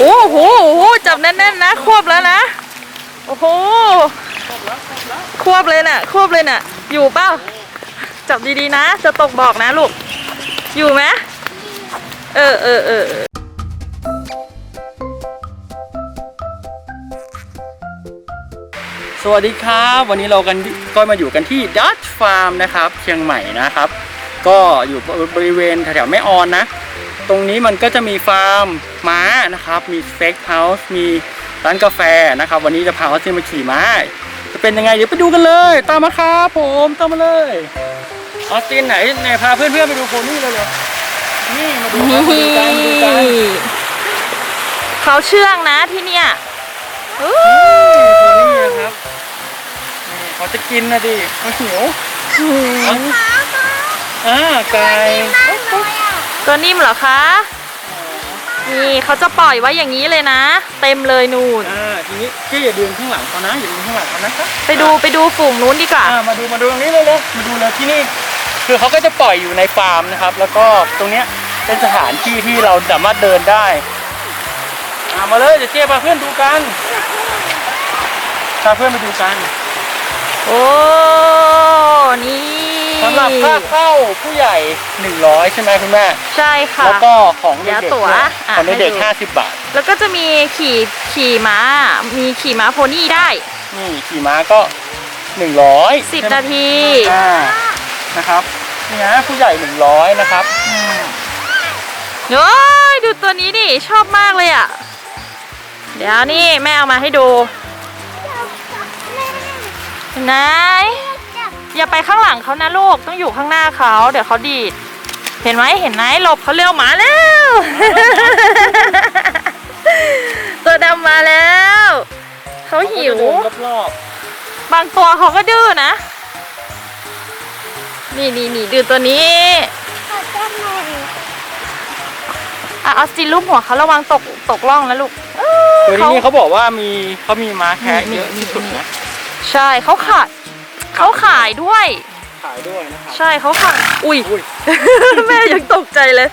โอ้โหจับแน่นๆนะควบแล้วนะ โอ้โหควบเลยน่ะควบเลยน่ะ อยู่เปล่าจับดีๆนะ จะตกบอกนะลูก อยู่ไหมเออเออเออสวัสดีครับ วันนี้เรากันก็มาอยู่กันที่ดัชฟาร์มนะครับ เชียงใหม่นะครับ ก็อยู่บริเวณแถวๆแม่ออนนะ ตรงนี้มันก็จะมีฟาร์มม้านะครับ มีสเต็กเฮาส์มีร้านกาแฟนะครับ วันนี้จะพาเขาเซนมาขี่ม้า จะเป็นยังไงเดี๋ยวไปดูกันเลย ตามมาครับผมตามมาเลยออสตินไหนไหนพาเพื่อนๆไปดูโพนี่เลยเลยนี่มาดูครับมาดูกันดูกันนี่เขาเชื่องนะที่เนี่ยอู้นี่นะครับนี่เขาจะกินนะดิเขาหิวอ่าไก่ ตัวนิ่มเหรอคะ นี่เขาจะปล่อยไว้อย่างนี้เลยนะ เต็มเลยนูนอ่าทีนี้เจ๊อย่าเดินข้างหลังเขานะอย่าเดินข้างหลังเขานะครับไปดูไปดูฝูงนู้นดีกว่า อ่ามาดูมาดูตรงนี้เลยเลยมาดูเลยที่นี่ คือเขาก็จะปล่อยอยู่ในฟาร์มนะครับ แล้วก็ตรงเนี้ยเป็นสถานที่ที่เราสามารถเดินได้อ่ามาเลยเดี๋ยวเจ๊พาเพื่อนดูกันพาเพื่อนไปดูกัน โอ้ นี่ สำหรับค่าเข้าผู้ใหญ่ 100 ใช่ไหมคุณแม่ ใช่ค่ะ แล้วก็ของเด็เดี๋กยวๆตั๋วเนี่ยอะของเด็กให้ดู ๆ50 บาท แล้วก็จะมีขี่ขี่ม้า มีขี่ม้าโพนี่ได้ นี่ขี่ม้าก็ 100 10 นาที อ่านะครับนี่ฮะผู้ใหญ่ 100 นะครับอืมโอ้ยดูตัวนี้ดิชอบมากเลยอะ เดี๋ยวนี่แม่เอามาให้ดูเห็นไหม อย่าไปข้างหลังเขานะลูกต้องอยู่ข้างหน้าเขา เดี๋ยวเขาดีด เห็นไหมเห็นไหมหลบเขาเร็วหมาแล้ว ตัวดำมาแล้วเขาหิวเขาก็จะเดินรอบบางตัวเขาก็ดื้อนะ นี่นี่นี่ดื้อตัวนี้อะเอาสตินรูปหัวเขาระวังตกตกล่องนะลูกเอ้ๆยตัวนี้นี่เขาบอกว่ามีเขามีม้าแคะเยอะที่สุดนะ ใช่เขาขาย เขาขายด้วย ขายด้วยนะครับ ใช่เขาขายอุ้ย อุ้ย แม่ยังตกใจเลย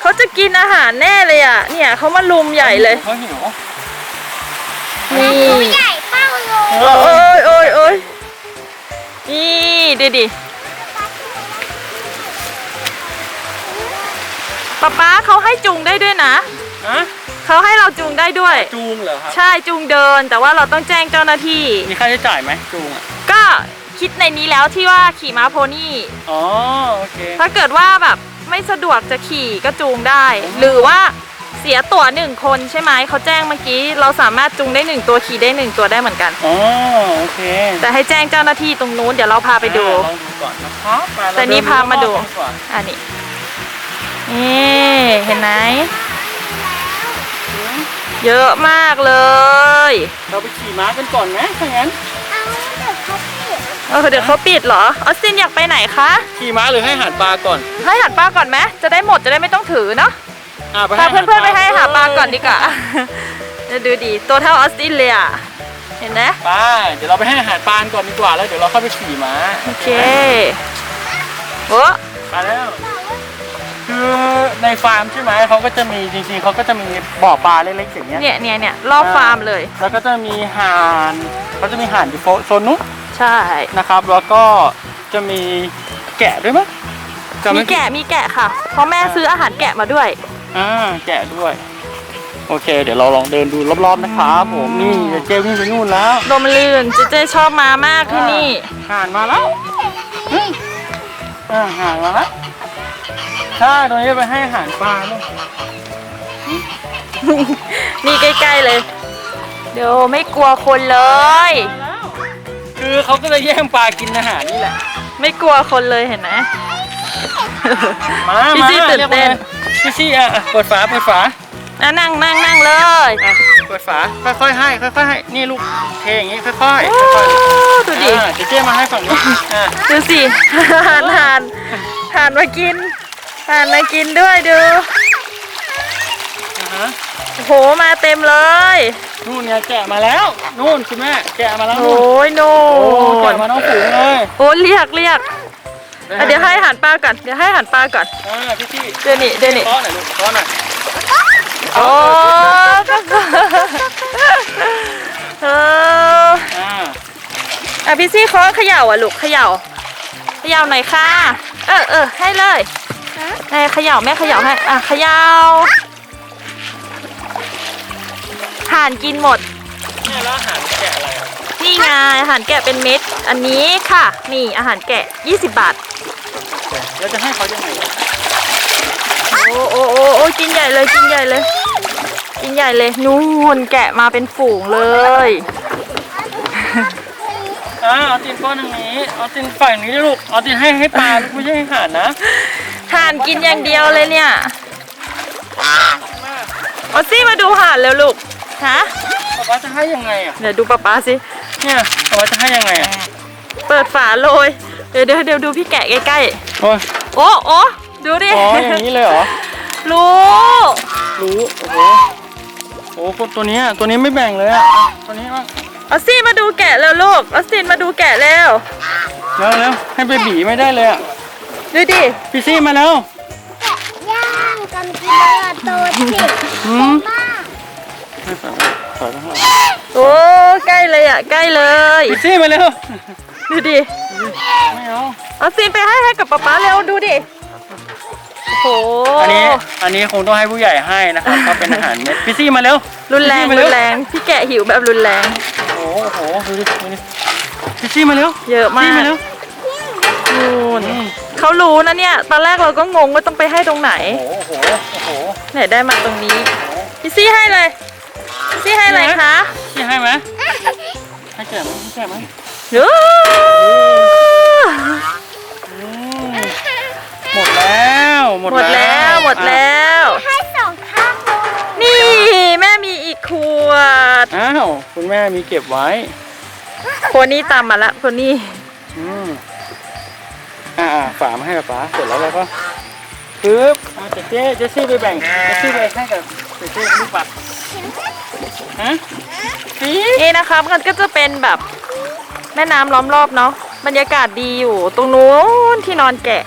เขาจะกินอาหารแน่เลยอะ เนี่ยเขามาลุมใหญ่เลยเขาหิวนี่ใหญ่เป้าโลโอ้ยโอ้ยโอ้ยนี่ดูดิป๊าป๊าเขาให้จูงได้ด้วยนะนะเขาให้เราจูงได้ด้วย จูงเหรอครับ ใช่จูงเดินแต่ว่าเราต้องแจ้งเจ้าหน้าที่ มีค่าใช้จ่ายไหมจูงอะ ก็ คิดในนี้แล้วที่ว่าขี่ม้าโพนี่ อ๋อโอเค ถ้าเกิดว่าแบบไม่สะดวกจะขี่ก็จูงได้ หรือว่าเสียตั๋วหนึ่งคนใช่ไหมเขาแจ้งเมื่อกี้ เราสามารถจูงได้หนึ่งตัวขี่ได้หนึ่งตัวได้เหมือนกัน อ๋อโอเค แต่ให้แจ้งเจ้าหน้าที่ตรงนู้นเดี๋ยวเราพาไปดู อ่าลองดูก่อนนะครับมาเรแต่นี่เพามาดู รอบๆกันก่อนอันนี้นี่เห็นไหมเยอะมากเลย เราไปขี่ม้ากันก่อนไหมถ้างั้น เอาเดี๋ยวเขาปิด เออเดี๋ยวเขาปิดเหรอ ออสตินอยากไปไหนคะ ขี่ม้าหรือให้อาหารปลาก่อน ให้อาหารปลาก่อนไหมจะได้หมดจะได้ไม่ต้องถือเนาะอ่าไปพาให้เพื่อนๆไปให้อาหารปลาก่อนดีกว่าเดี๋ยวดูดิตัวเท่าออสตินเลยอะ เห็นไหมปลาเดี๋ยวเราไปให้อาหารปลาก่อนดีกว่าแล้วเดี๋ยวเราเข้าไปขี่ม้า โอเคโอ้ไปแล้วคือในฟาร์มใช่ไหมเขาก็จะมีจริงๆเขาก็จะมีบ่อปลาเล็กๆอย่างเงี้ยเนี่ยเนี่ยเนี่ยรอบฟาร์มเลย แล้วก็จะมีห่านเขาจะมีห่านอยู่โซนนู้น ใช่ นะครับ แล้วก็จะมีแกะด้วยมั้ยจำมีไผิดแกะมีแกะค่ะ เพราะแม่ซื้ออาหารแกะมาด้วย อ่าแกะด้วย โอเค เดี๋ยวเราลองเดินดูรอบๆนะครับผมนี่เดี๋ยวเจวิ่งไปนู่นแล้วลมลื่นเจเจชอบมามากที่นี่ ห่านมาแล้วเฮ้ยอ่าห่านมาแล้วใช่ตรงนี้ไปให้อาหารปลาลูกนี่ใกล้ๆเลย เดี๋ยวไม่กลัวคนเลย คือเขาก็จะแย่งปลากินอาหารนี่แหละ ไม่กลัวคนเลยเห็นไหม มา พี่มาซี่ตื่นเต้นรียกมาพี่ซี่อะอะเปิดฝาเปิดฝาอะนั่งนั่งนั่งเลย อะเปิดฝา ค่อยๆให้ ค่อยๆให้ นี่ลูกเทอย่างงี้ค่อยๆค่อยโอ้ๆดูดิอ่าเดี๋ยวเจ๊มาให้ฝั่งนี้อะดูสิ หานหานหานมากินหานมากินด้วยดูอ่า โอ้โหมาเต็มเลย นู่นไงแกะมาแล้ว นู่นคุณแม่แกะมาแล้วโอ้นู่นยโน่แกะมาน้องผูงเลยโอ้เรียกเรียกเดี๋ยวให้หันปลาก่อนเดี๋ยวให้หันปลาก่อนอ่พี่พี่เดี๋ยวนี่เดี๋ยวนี่ต้อนหน่อยลูกต้อนหน่อยโอ้ก็เอออ่าอะพี่ซี่เขาเขย่าอะลูกเขย่าเขย่าหน่อยค่ะ เออเออให้เลยไหนายเขย่าแม่เขย่าให้อะเขย่า ห่านกินหมด เนี่ยแล้วอาหารแกะอะไรอะนี่ไงอาหารแกะเป็นเม็ด อันนี้ค่ะ นี่อาหารแกะ 20 บาท แล้วจะให้เขายังไงอะโอ้โอ้โอ้โอ้กินใหญ่เลยกินใหญ่เลย กินใหญ่เลยนู่นแกะมาเป็นฝูงเลย อ่าเอาตินป้อนทางนี้ เอาตินฝั่งนี้ด้วยลูก เอาตินให้ให้ปลาลูกไม่ใช่ให้ห่านนะห่านกินอย่างเดียวเลยเนี่ยเอาซี่มาดูห่านเร็วลูก ฮะป๊าป๊าจะให้ยังไงอะ เดี๋ยวดูป๊าป๊าสิ เนี่ยป๊าป๊าจะให้ยังไงอะ เปิดฝาโรยเดี๋ยวเดี๋ยวเดี๋ยวดูพี่แกะใกล้โอ้ยๆ โอ้โอ้ดูดิอ๋ออย่างนี้เลยเหรอ รู้ รู้ โอ้โห โอ้โหตัวเนี้ยตัวนี้ไม่แบ่งเลยอะ ตัวนี้บ้างเอาซี่มาดูแกะเร็วลูกเอาซินมาดูแกะเร็วเร็วเร็วให้ไปบีไม่ได้เลยอะ ดูดิ พี่ซี่มาแล้ว ย่างกันกินเลยอะตัวจิ๋วอืม มากให้ไป ถอยไปข้างหลังโอ้ใกล้เลยอะใกล้เลยพี่ซี่มาเร็วดูดิไม่เอาเอาซินไปให้ให้กับป๊าป๊าเร็วดูดิโอ้โหอันนี้อันนี้คงต้องให้ผู้ใหญ่ให้นะครับเพราะเป็นอาหารเม็ดพี่ซี่มาเร็วรุนแรงพี่ซี่มาเร็รุวนแรงพี่แกะหิวแบบรุนแรงโอ้โหโอ้โหดูดิดูดิพี่ซี่มาเร็วเยอะมาพี่กมาเร็วนู่นอืมเขารู้นะเนี่ย ตอนแรกเราก็งงว่าต้องไปให้ตรงไหนโอ้โหโอ้โหไหนได้มาตรงนี้พี่ซี่ให้เลยพี่ ซี่ให้อะไรคะพี่ให้ไหมให้แก่ไหมให้แก่ไหมเยอะอืมหมดแล้วหมดหมดแล้วหมดแล้ว ให้สองข้างเลยนี่แม่มีอีกขวดอ้าวคุณแม่มีเก็บไว้คนนี้ตามมาละคนนี้อืมอ่าอ่าฝามาให้ป๊าป๊าเสร็จแล้วเราก็ปึ๊บอ่าเจเจ๊เจสซี่ไปแบ่งเจสซี่ไปให้กับเจเจ๊ลูกปัด ฮะสีนี่นะครับมันก็จะเป็นแบบแม่น้ำล้อมรอบเนาะบรรยากาศดีอยู่ ตรงนู้นที่นอนแกะ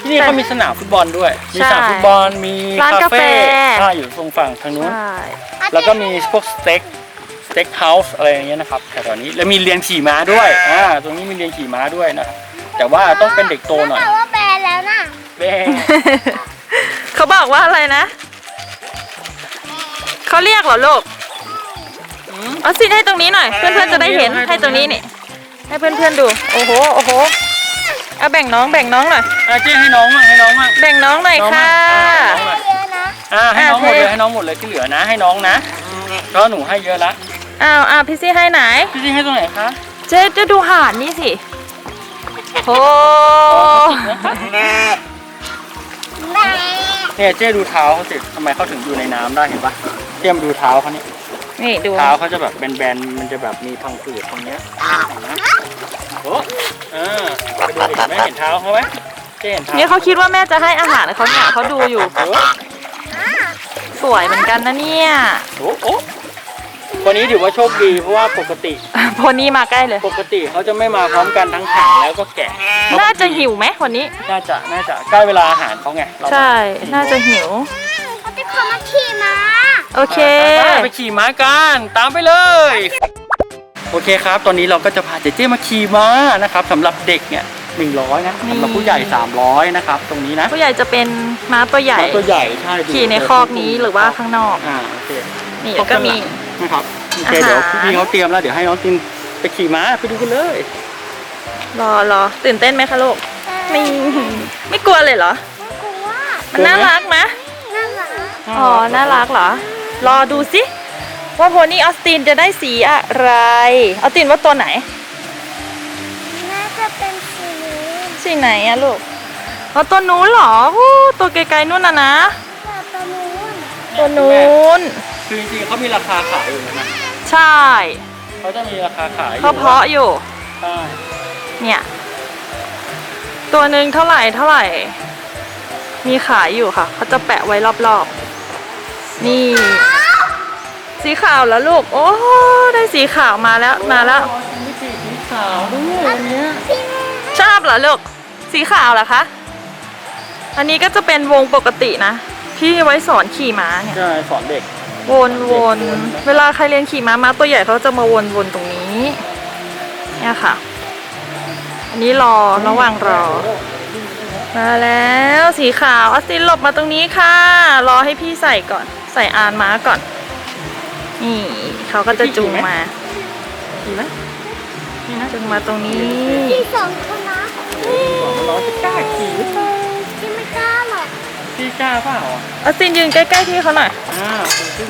ที่นี่เขามีสนามฟุตบอลด้วย มีใช่สนามฟุตบอลมีร้านกาแฟใช่อยู่ตรงฝั่งทางนู้นใช่แล้วก็มีพวกสเต็กสเต็กเฮาส์อะไรอย่างเงี้ยนะครับแถวๆนี้แล้วมีเรียนขี่ม้าด้วยอ่าตรงนี้มีเรียนขี่ม้าด้วยนะครับแต่ว่าต้องเป็นเด็กโตหน่อยแต่ว่าแบนแล้วน่ะเบ้เขาบอกว่าอะไรนะ เขาเรียกเหรอลูกเอาสิให้ตรงนี้หน่อย เพื่อนๆจะได้เห็นให้ตรงนี้นี่ ให้เพื่อนๆดู โอ้โห โอ้โห เอาแบ่งน้องแบ่งน้องหน่อยอ่าเจ๊ให้น้องมั่งให้น้องมั่งแบ่งน้องหน่อยน้องค่ะมาเยอะนะอ่าให้น้องหมดอะเลยเทให้น้องหมดเลยที่เหลือนะ ให้น้องนะเพราะหนูให้เยอะละอ้าวอ้าวพี่ซี่ให้ไหน พี่ซี่ให้ตรงไหนคะ เจ๊จะดูห่านนี่สิโอ้แม่ เนี่ยเจ๊ดูเท้าเขาสิทำไมเขาถึงอยู่ในน้ำได้เห็นปะเจ๊มาดูเท้าเขานี่นี่ดู เท้าเขาจะแบบแบนๆมันจะแบบมีพังผืดตรงเนี้ยเห็นไหมโอ้อ่าไปดูดิแม่เห็นเท้าเขาไหมเจ๊เห็นเท้านี่เขาคิดว่าแม่จะให้อาหารเขาเนี่ยเขาดูอยู่ โอ้สวยเหมือนกันนะเนี่ย โอ้โอ้ คนนี้ถือว่าโชคดีเพราะว่าปกติ โพนี่มาใกล้เลย ปกติเขาจะไม่มาพร้อมกันทั้งหางแล้วก็แกะน่าจะหิวไหมคนนี้ น่าจะน่าจะใกล้เวลาอาหารเขาไงเรามาใช่ น่าจะหิว เขาจะขอมาขี่ม้าโอเคไปไปขี่ม้ากันตามไปเลย โอเคครับ ตอนนี้เราก็จะพาเจเจมาขี่ม้านะครับสำหรับเด็กเนี่ยหนึ่งร้อยนะสำหรับผู้ใหญ่สามร้อยนะครับ ตรงนี้นะผู้ใหญ่จะเป็นม้าตัวใหญ่ ม้าตัวใหญ่ใช่ดูขี่ในคอกนี้หรือว่าข้างนอก อ่าโอเค นี่ก็มี นะครับโอเคอาหารเดี๋ยวพี่เขาเตรียมแล้วเดี๋ยวให้น้องตินไปขี่ม้าไปดูกันเลย รอรอตื่นเต้นไหมคะลูกไม่ไม่กลัวเลยเหรอไม่กลัวมันน่ารักนะน่ารักอ๋อน่ารักเหรอ รอดูสิว่าโพนี่ออสตินจะได้สีอะไรออสตินว่าตัวไหน น่าจะเป็นสีสีไหนอะลูกเอาตัวนู้นเหรออู้ตัวไกลๆนู่นนะนะ แบบตัวนู้นตัวนู้น คือจริงๆเขามีราคาขายอยู่นะใช่เขาจะมีราคาขายอยู่เขาเพาะอยู่ ใช่เนี่ย ตัวหนึ่งเท่าไหร่เท่าไหร่ มีขายอยู่ค่ะ เขาจะแปะไว้รอบๆ นี่ สีขาวแล้วลูก โอ้ ได้สีขาวมาแล้วมาแล้วอ๋อมีสีสีขาวด้วยอันเนี้ยชอบเหรอลูก สีขาวเหรอคะ อันนี้ก็จะเป็นวงปกตินะ ที่ไว้สอนขี่ม้าเนี่ย ใช่สอนเด็ก วนวนเวลาใครเรียนขี่ม้าม้าตัวใหญ่เขาจะมาวนวนตรงนี้สเนี่ยค่ะ อันนี้รอระหว่างรอ มาแล้วสีขาวออสตินหลบมาตรงนี้ค่ะ รอให้พี่ใส่ก่อน ใส่อานม้าก่อน นี่เขาก็จะจูงมาดีไหมนี่นะจูงมาตรงนี้ที่สองคนนะน้องจะกล้าขี่ กล้าเปล่าอะออสตินยืนใกล้ๆพี่เขาหน่อย อ่า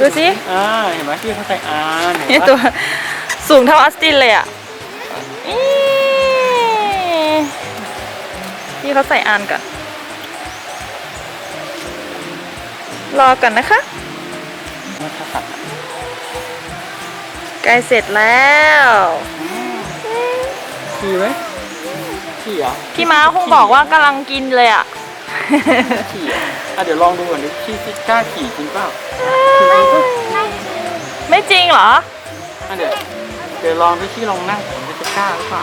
ดูสิ อ่าเห็นไหมพี่เขาใส่อานเห็นี่นปะตัวสูงเท่าออสตินเลยอะอี๋พี่เขาใส่อานก่อน รอก่อนนะคะ มันจะสัตว์ใกล้เสร็จแล้ว ขี่ไหมขี่เหรอพี่ม้าคงบอกว่ากำลังกินเลยอะ ขี่เหรออะเดี๋ยวลองดูก่อนดิพี่พี่กล้าขี่จริงเปล่าไม่จริงเหรออะเดี๋ยวเดี๋ยวลองพี่ที่ลองนั่งผมจะกล้าหรือเปล่า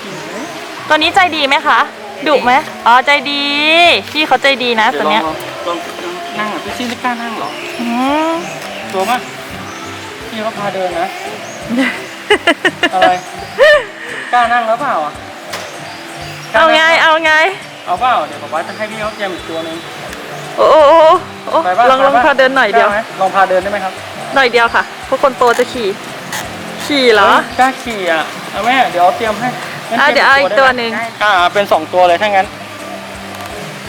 ขี่ไหมตัวนี้ใจดีไหมคะดุไหมอ๋อใจดีพี่เขาใจดีนะเดี๋ตัยววลองเนี้ยลองลองนั่งอะพี่ซี่ไม่กล้านั่งเหรออืมตัวป่ะพี่เขาพาเดินนะอะไรกล้านั่งแล้วเปล่าอะกล้ เอาไงนั่ปล่เอาไง เอาเปล่าเดี๋ยวป๊าป๊าจะให้พี่เขาเตรียมอีกตัวหนึงโอ้โอ้โอ้โอ้ไปป่ะลองลองไปป่ะพาเดินหน่อยเดียว กล้าไหมลองพาเดินได้ไหมครับหน่อยเดียวค่ะพวกคนโตจะขี่ ขี่เหรอฮ้ยกล้าขี่อะเอาแม่เดี๋ยวเอาเตรียมให้งั้นอะตรีมเดี๋ยวเอาอีกตัวได้ไมหนึ่ง อ่าเป็นสองตัวเลยถ้างั้น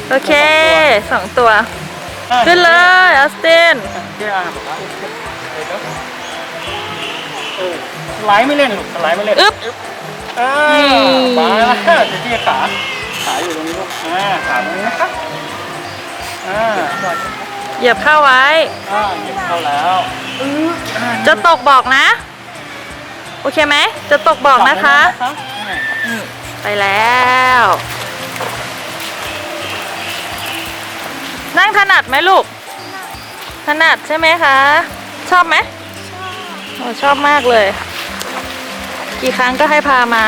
โอเคสองตัว อะขึ้นเลยออสตินเดี๋ยวอะป๊าป๊าเดี๋ยวเออสไลด์ไม่เล่นหรอกสไลด์ไม่เล่นอึ๊บ อ่านี่มาเดี๋ยวที่ขาขาอยู่ตรงนี้ลูกอ่าขาตรงนี้นะครับอ่าเหยียบเข้าไว้ อ่าหยิบเข้าแล้วอื้ออ่าจะตกบอกนะ โอเคไหม จะตกบอกนะคะอ่านี่ไปแล้ว นั่งถนัดไหมลูก ถนัดใช่ไหมคะ ชอบไหมโอ้ชอบมากเลย กี่ครั้งก็ให้พามา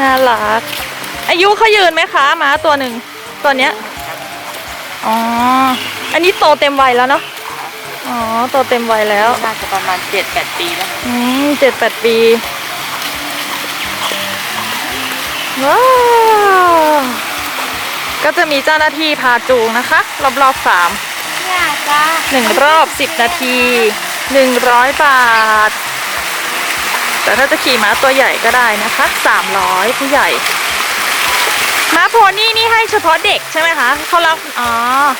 น่ารัก อายุเขายืนไหมคะม้าตัวหนึ่งตัวเนี้ย อ๋อ อันนี้โตเต็มวัยแล้วเนาะ อ๋อ โตเต็มวัยแล้ว น่าจะประมาณเจ็ดแปดปีแล้ว อืมเจ็ดแปดปี ว้าว ก็จะมีเจ้าหน้าที่พาจูงนะคะ รอบรอบๆสามเนี่ยจ้าหนึ่งรอบสิบนาทีหนึ่งร้อยบาท แต่ถ้าจะขี่ม้าตัวใหญ่ก็ได้นะคะสามร้อยผู้ใหญ่ม้าโพนี่นี่ให้เฉพาะเด็กใช่ไหมคะเขารับอ๋อ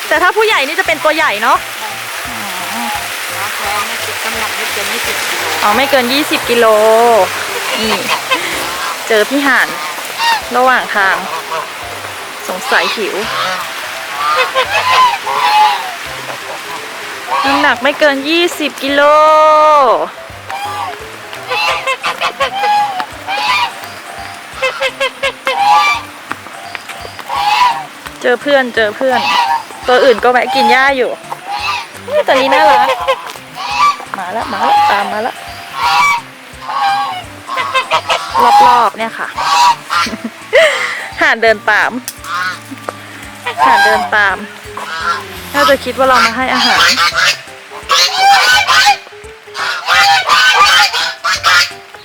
แต่ถ้าผู้ใหญ่นี่จะเป็นตัวใหญ่เนาะน้ำแท้ไม่เกินน้ำหนักไม่เกินยี่สิบกิโลอ๋อไม่เกิน20กิโลนี่เจอพี่ห่านระหว่างทาง สงสัยหิว น้ำหนักไม่เกิน 20 กิโล เจอเพื่อนเจอเพื่อน ตัวอื่นก็แวะกินหญ้าอยู่นี่ตัวนี้น่ารักมาล้วมาล้วตามมาล้วรอบๆเนี่ยค่ะห่านเดินตาม ห่านเดินตาม น่าจะคิดว่าเรามาให้อาหาร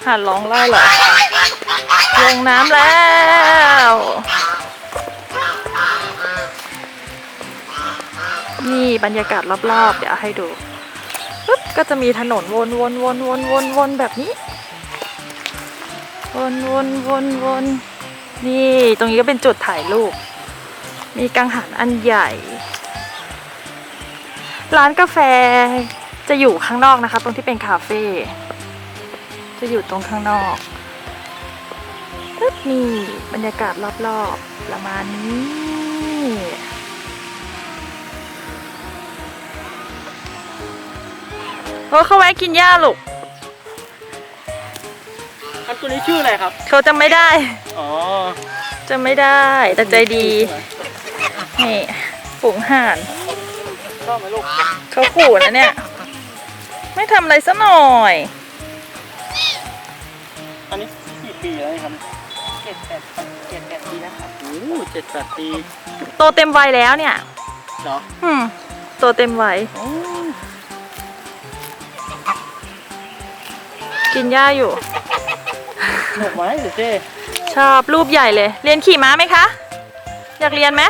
ห่านร้องไล่เหรอ ลงน้ำแล้ว นี่บรรยากาศรอบๆ เดี๋ยวให้ดูปุ๊บก็จะมีถนนวนวนวนวนวนวนแบบนี้ วนวนวนวนนี่ ตรงนี้ก็เป็นจุดถ่ายรูป มีกังหันอันใหญ่ ร้านกาแฟจะอยู่ข้างนอกนะคะ ตรงที่เป็นคาเฟ่จะอยู่ตรงข้างนอกปึ๊บนี่บรรยากาศรอบๆประมาณนี้ โอ้เขาแวะกินหญ้าลูกอันตัวนี้ชื่ออะไรครับ เขาจำไม่ได้ อ๋อ จำไม่ได้แต่ใจดี นี่ฝูงห่านชอบไหมลูกเขาขู่นะเนี่ย ไม่ทำอะไรซะหน่อย อันนี้กี่ปีแล้วนี่ครับเจ็ดแปดเจ็ดแปดปีแล้วครับโอ้เจ็ดแปดปี โตเต็มวัยแล้วเนี่ยเหรออืมโตเต็มวัยโอ้กินหญ้าอยู่สนุกไหมเจ๊เจ๊ชอบรูปใหญ่เลย เรียนขี่ม้าไหมคะ อยากเรียนไหม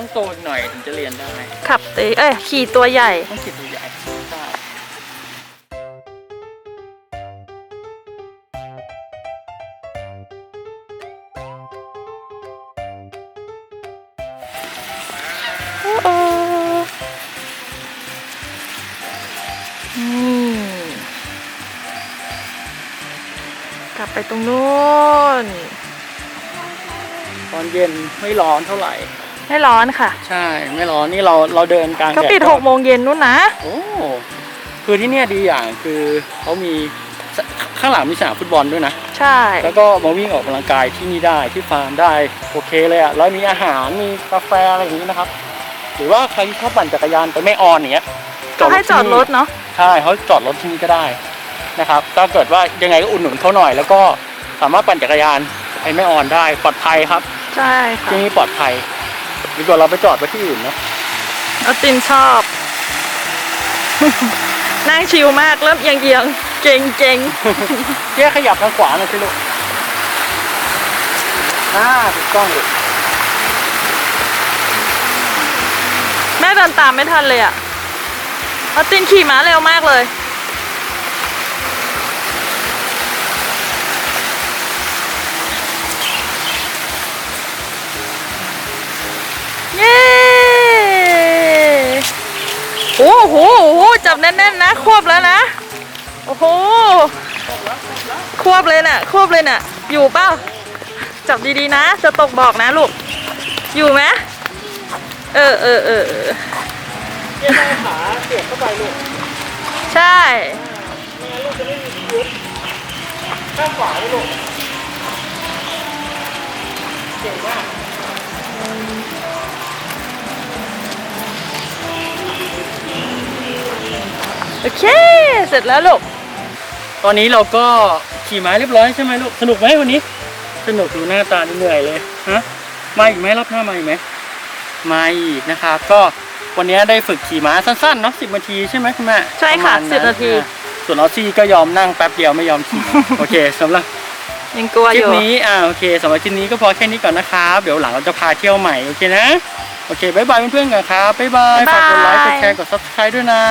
ต้องโตอีกหน่อยถึงจะเรียนได้ ขับเตเอ้ยขี่ตัวใหญ่ ต้องคิดตัวใหญ่ใช่โอ้โอ้นี่กลับไปตรงนู้น ตอนเย็นไม่ร้อนเท่าไหร่ ไม่ร้อนค่ะ ใช่ ไม่ร้อนนี่เราเราเดินกลางเขาแดดปิดหกโมงเย็นนู้นนะโอ้คือที่เนี่ยดีอย่างคือเขามีสข้างหลังมีสนามฟุตบอลด้วยนะใช่ แล้วก็มาวิ่งออกกำลังกายที่นี่ได้ที่ฟาร์มได้โอเคเลยอะ่ะแล้วมีอาหารมีกาแฟอะไรอย่างนี้นะครับ หรือว่าใครที่ชอบปั่นจักรยานไปไม่ออนอย่างเงี้ยก็ให้จอดรถเนาะใช่เขาจอดรถที่นี่ก็ได้นะครับถ้าเกิดว่ายังไงก็อุดหนุนเขาหน่อย แล้วก็สามารถปั่นจักรยานไปไม่ออนได้ปลอดภัยครับ ใช่ค่ะที่นี่ปลอดภัย ดีกว่าเราไปจอดไว้ที่อื่นเนาะเอาตินชอบ นั่งชิลมากเริ่มเอียงเอียงๆเก่งเก่งเจ๊ขยับทางขวาหน่อยสิลูกอ่าถูกต้องลูกแม่เดินตามไม่ทันเลยอะเอาตินขี่ม้าเร็วมากเลย เย้โอ้โหโอ้โหจับแน่นๆนะ ควบแล้วนะ โอ้โห ควบเลยน่ะ ควบเลยน่ะ อยู่เปล่า จับดีๆนะ จะตกบอกนะลูก อยู่ไหมเออเออเออเออเจ๊ได้ขาเสียบเข้าไปลูก ใช่ไม่งั้นลูกจะไม่มีชีวิตข้างขวาเลยลูกเก่งมาก โอเค เสร็จแล้วลูก ตอนนี้เราก็ขี่ม้าเรียบร้อยใช่ไหมลูก สนุกไหมวันนี้ สนุกดูหน้าตานี่เหนื่อยเลยฮะ มาอีกไหมรอบหน้ามาอีกไหมมาอีกนะครับ ก็วันนี้ได้ฝึกขี่ม้าสั้นๆเนาะสิบนาทีใช่ไหมคุณแม่ใช่ค่ะปรมณ10นาทีอะส่วนออสซี่ก็ยอมนั่งแป๊บเดียวไม่ยอมขี่ โอเคสำหรับยังกลัวคอลิปยู่นี้อ่าโอเคสำหรับคลิปนี้ก็พอแค่นี้ก่อนนะครับ เดี๋ยวหลังเราจะพาเที่ยวใหม่โอเคนะ โอเคบายบายเพื่อนๆกันครับบ๊ายบายบ๊ายบายฝากกดไลค์กดแชร์กด subscribe ด้วยนะ